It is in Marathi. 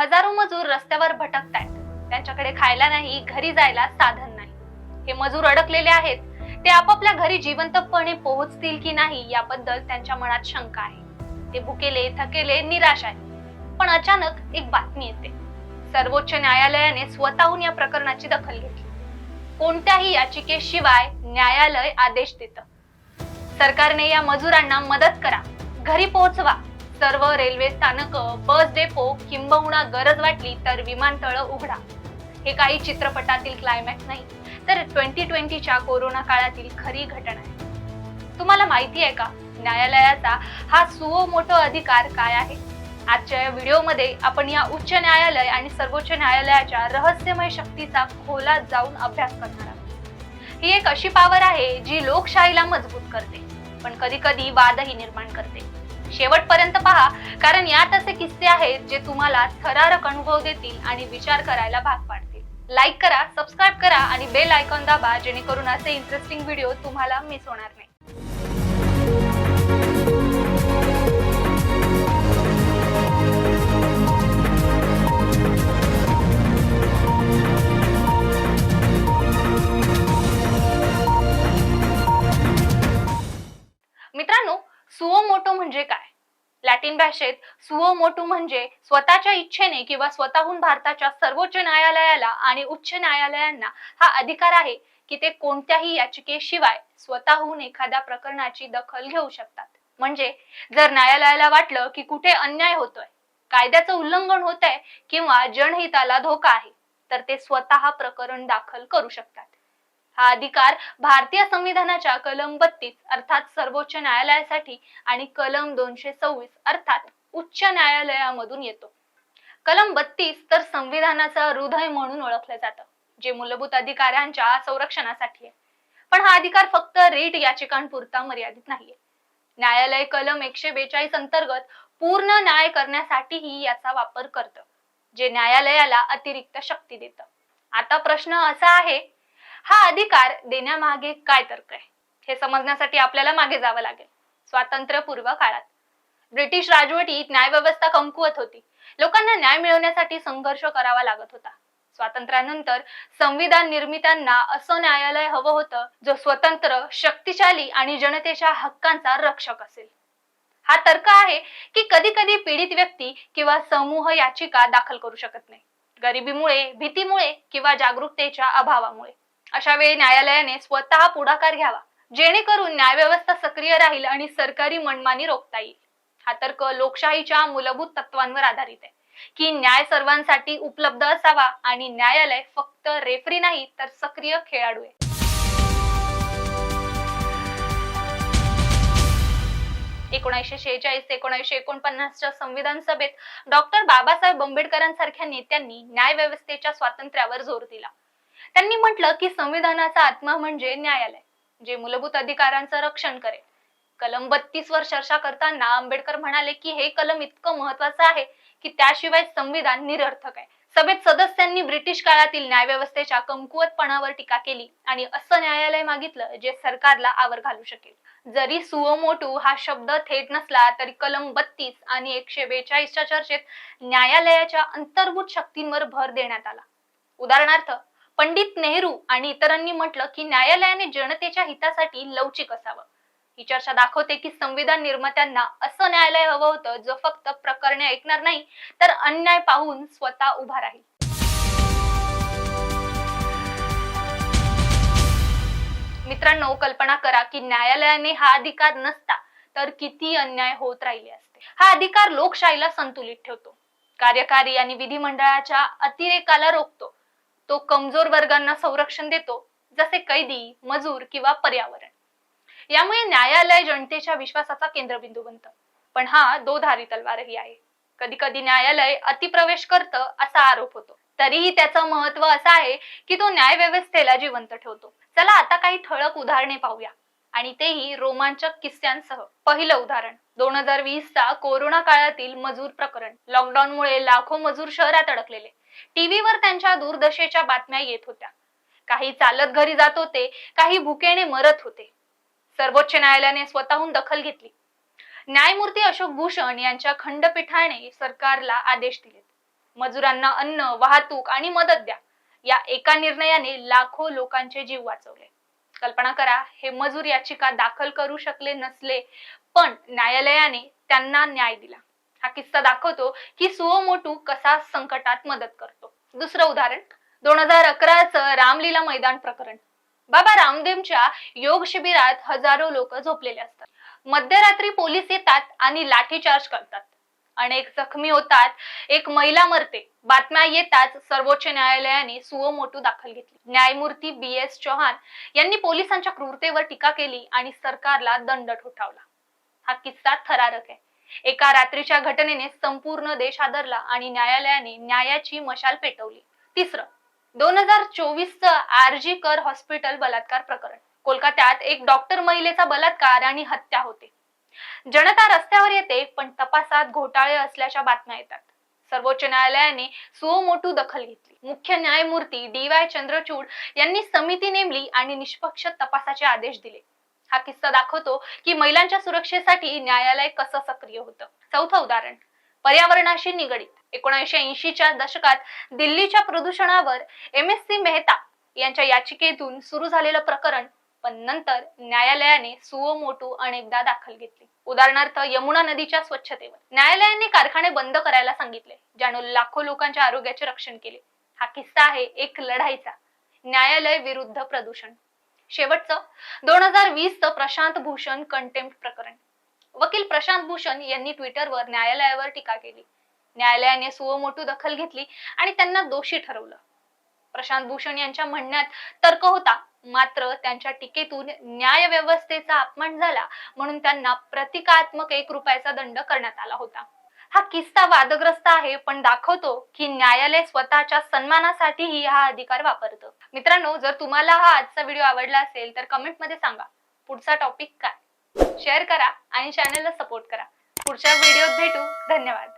हजारो मजूर रस्त्यावर भटकतायत. त्यांच्याकडे खायला नाही घरी जायला साधन नाही. हे मजूर अडकलेले आहेत. ते आपापल्या घरी जिवंतपणे पोहोचतील की नाही याबद्दल त्यांच्या मनात शंका आहे. ते भुकेले थकेले निराश आहे पण अचानक एक बातमी येते. सर्वोच्च न्यायालयाने स्वतःहून या प्रकरणाची दखल घेतली. कोणत्याही याचिकेशिवाय न्यायालय आदेश देतं. सरकारने या मजुरांना मदत करा. घरी पोहोचवा. सर्व रेल्वे स्थानक बस डेपो किंबहुना गरज वाटली तर विमानतळ उघडा. हे काही चित्रपटातील क्लायमॅक्स नाही तर ट्वेंटी ट्वेंटीच्या कोरोना काळातील खरी घटना आहे. तुम्हाला माहिती आहे का न्यायालयाचा हा सुओ मोठो अधिकार काय आहे? आजच्या या व्हिडिओमध्ये आपण या उच्च न्यायालय आणि सर्वोच्च न्यायालयाच्या रहस्यमय शक्तीचा खोलात जाऊन अभ्यास करणार आहोत. ही एक अशी पावर आहे जी लोकशाहीला मजबूत करते पण कधी कधी वादही निर्माण करते. शेवटपर्यंत पहा कारण यात असे किस्से आहेत जे तुम्हाला थरारक अनुभव देतील आणि विचार करायला भाग पाडतील. लाईक करा सबस्क्राईब करा आणि बेल आयकॉन दाबा जेणेकरून असे इंटरेस्टिंग व्हिडिओ तुम्हाला मिस होणार नाही. सुओ मोटो म्हणजे काय? लॅटिन भाषेत सुओ मोटो म्हणजे स्वतःच्या इच्छेने किंवा स्वतःहून भारताच्या सर्वोच्च न्यायालयाला आणि उच्च न्यायालयांना हा अधिकार आहे की ते कोणत्याही याचिकेशिवाय स्वतःहून एखाद्या प्रकरणाची दखल घेऊ शकतात. म्हणजे जर न्यायालयाला वाटलं की कुठे अन्याय होतोय कायद्याचं उल्लंघन होत आहे किंवा जनहिताला धोका आहे तर ते स्वतः प्रकरण दाखल करू शकतात. हा अधिकार भारतीय संविधानाच्या कलम बत्तीस अर्थात सर्वोच्च न्यायालयासाठी आणि कलम दोनशे सव्वीस अर्थात उच्च न्यायालयामधून येतो. कलम बत्तीस तर संविधानाचं हृदय म्हणून ओळखलं जातं जे मूलभूत अधिकाऱ्यांच्या संरक्षणासाठी आहे. पण हा अधिकार फक्त रीट याचिकांपुरता मर्यादित नाहीये. न्यायालय कलम एकशे बेचाळीस अंतर्गत पूर्ण न्याय करण्यासाठीही याचा वापर करतं जे न्यायालयाला अतिरिक्त शक्ती देतं. आता प्रश्न असा आहे हा अधिकार देण्यामागे काय तर्क आहे? हे समजण्यासाठी आपल्याला मागे जावं लागेल. स्वातंत्र्यपूर्व काळात. ब्रिटिश राजवटीत न्यायव्यवस्था कमकुवत होती. लोकांना न्याय मिळवण्यासाठी संघर्ष करावा लागत होता. स्वातंत्र्यानंतर संविधान निर्मित्यांना असं न्यायालय हवं होतं जो स्वतंत्र शक्तिशाली आणि जनतेच्या हक्कांचा रक्षक असेल. हा तर्क आहे की कधी कधी पीडित व्यक्ती किंवा समूह याचिका दाखल करू शकत नाही. गरिबीमुळे भीतीमुळे किंवा जागरूकतेच्या अभावामुळे. अशा वेळी न्यायालयाने स्वतः पुढाकार घ्यावा जेणेकरून न्यायव्यवस्था सक्रिय राहील आणि सरकारी मनमानी रोखता येईल. हा तर्क लोकशाहीच्या मूलभूत तत्वांवर आधारित आहे. की न्याय सर्वांसाठी उपलब्ध असावा आणि न्यायालय फक्त रेफरी नाही तर सक्रिय खेळाडू आहे. एकोणीसशे शेहेचाळीस ते एकोणीसशे एकोणपन्नासच्या संविधान सभेत डॉक्टर बाबासाहेब आंबेडकरांसारख्या नेत्यांनी न्यायव्यवस्थेच्या स्वातंत्र्यावर जोर दिला. त्यांनी म्हटलं की संविधानाचा आत्मा म्हणजे न्यायालय जे मूलभूत अधिकारांचं रक्षण करेल. कलम बत्तीस वर चर्चा करताना आंबेडकर म्हणाले की हे कलम इतकं महत्वाचं आहे की त्याशिवाय संविधान निरर्थक आहे. सभेत सदस्यांनी ब्रिटिश काळातील न्यायव्यवस्थेच्या कमकुवतपणावर टीका केली आणि असं न्यायालय मागितलं जे सरकारला आवर घालू शकेल. जरी सुओमोटू हा शब्द थेट नसला तरी कलम बत्तीस आणि एकशे बेचाळीसच्या चर्चेत न्यायालयाच्या अंतर्भूत शक्तींवर भर देण्यात आला. उदाहरणार्थ पंडित नेहरू आणि इतरांनी म्हटलं की न्यायालयाने जनतेच्या हितासाठी लवचिक असावं. ही चर्चा दाखवते की संविधान निर्मात्यांना असं न्यायालय हवं होतं जो फक्त प्रकरणे ऐकणार नाही तर अन्याय पाहून स्वतः उभा राहील. मित्रांनो कल्पना करा की न्यायालयाने हा अधिकार नसता तर किती अन्याय होत राहिले असते. हा अधिकार लोकशाहीला संतुलित ठेवतो. कार्यकारी आणि विधिमंडळाच्या अतिरेकाला रोखतो. तो कमजोर वर्गांना संरक्षण देतो जसे कैदी मजूर किंवा पर्यावरण. यामुळे न्यायालय जनतेच्या विश्वासाचा केंद्रबिंदू बनतं. पण हा दोधारी तलवारही आहे. कधी कधी न्यायालय अतिप्रवेश करतं असा आरोप होतो. तरीही त्याचं महत्त्व असं आहे की तो न्याय व्यवस्थेला जिवंत ठेवतो. चला आता काही ठळक उदाहरणे पाहूया. आणि तेही रोमांचक किस्स्यांसह. पहिलं उदाहरण. दोन हजार वीस चा कोरोना काळातील मजूर प्रकरण. लॉकडाऊनमुळे लाखो मजूर शहरात अडकलेले. टीव्हीवर त्यांच्या दूरदशेच्या बातम्या येत होत्या. काही चालत घरी जात होते काही भुकेने मरत होते. सर्वोच्च न्यायालयाने स्वतःहून दखल घेतली. न्यायमूर्ती अशोक भूषण यांच्या खंडपीठाने सरकारला आदेश दिले. मजुरांना अन्न वाहतूक आणि मदत द्या. या एका निर्णयाने लाखो लोकांचे जीव वाचवले. कल्पना करा हे मजूर याचिका दाखल करू शकले नसले पण न्यायालयाने त्यांना न्याय दिला. हा किस्सा दाखवतो की सुओमोटू कसा संकटात मदत करतो. दुसरं उदाहरण दोन हजार अकराचं रामलीला मैदान प्रकरण. बाबा रामदेवच्या योग शिबिरात हजारो लोक झोपलेले असतात. मध्यरात्री पोलीस येतात आणि लाठीचार्ज करतात. अनेक जखमी होतात एक महिला मरते. बातम्या येताच सर्वोच्च न्यायालयाने सुओमोटू दाखल घेतली. न्यायमूर्ती बी एस चौहान यांनी पोलिसांच्या क्रूरतेवर टीका केली आणि सरकारला दंड ठोठावला. हा किस्सा थरारक आहे. एका रात्रीच्या घटनेने संपूर्ण देश आदरला आणि न्यायालयाने न्यायाची मशाल पेटवली. तिसरं दोन हजार चोवीस आरजी कर हॉस्पिटल बलात्कार प्रकरण. कोलकात्यात एक डॉक्टर महिलेचा बलात्कार आणि हत्या होते. जनता रस्त्यावर येते पण तपासात घोटाळे असल्याच्या बातम्या येतात. सर्वोच्च न्यायालयाने सुमोटू दखल घेतली. मुख्य न्यायमूर्ती डी वाय चंद्रचूड यांनी समिती नेमली आणि निष्पक्ष तपासाचे आदेश दिले. हा किस्सा दाखवतो की महिलांच्या सुरक्षेसाठी न्यायालय कसं सक्रिय होतं. चौथं उदाहरण. पर्यावरणाशी निगडीत. एकोणीसशे ऐंशीच्या दशकात दिल्लीच्या प्रदूषणावर एम एस सी मेहता यांच्या याचिकेतून सुरू झालेलं प्रकरण पण नंतर न्यायालयाने सुओमोटू अनेकदा दाखल घेतली. उदाहरणार्थ यमुना नदीच्या स्वच्छतेवर. न्यायालयाने कारखाने बंद करायला सांगितले ज्यानं लाखो लोकांच्या आरोग्याचे रक्षण केले. हा किस्सा आहे एक लढाईचा. न्यायालय विरुद्ध प्रदूषण. शेवटचं. दोन हजार वीसचं प्रशांत भूषण कंटेम्प्ट प्रकरण. वकील प्रशांत भूषण यांनी ट्विटरवर न्यायालयावर टीका केली. न्यायालयाने सुओमोटू दखल घेतली आणि त्यांना दोषी ठरवलं. प्रशांत भूषण यांच्या म्हणण्यात तर्क होता. मात्र त्यांच्या टीकेतून न्याय व्यवस्थेचा अपमान झाला म्हणून त्यांना प्रतिकात्मक एक रुपयाचा दंड करण्यात आला होता. हा किस्सा वादग्रस्त आहे पण दाखवतो की न्यायालय स्वतःच्या सन्मानासाठीही हा अधिकार वापरतं. मित्रांनो जर तुम्हाला हा आजचा व्हिडिओ आवडला असेल तर कमेंटमध्ये सांगा. पुढचा टॉपिक काय? शेअर करा आणि चॅनलला सपोर्ट करा. पुढच्या व्हिडिओत भेटू. धन्यवाद.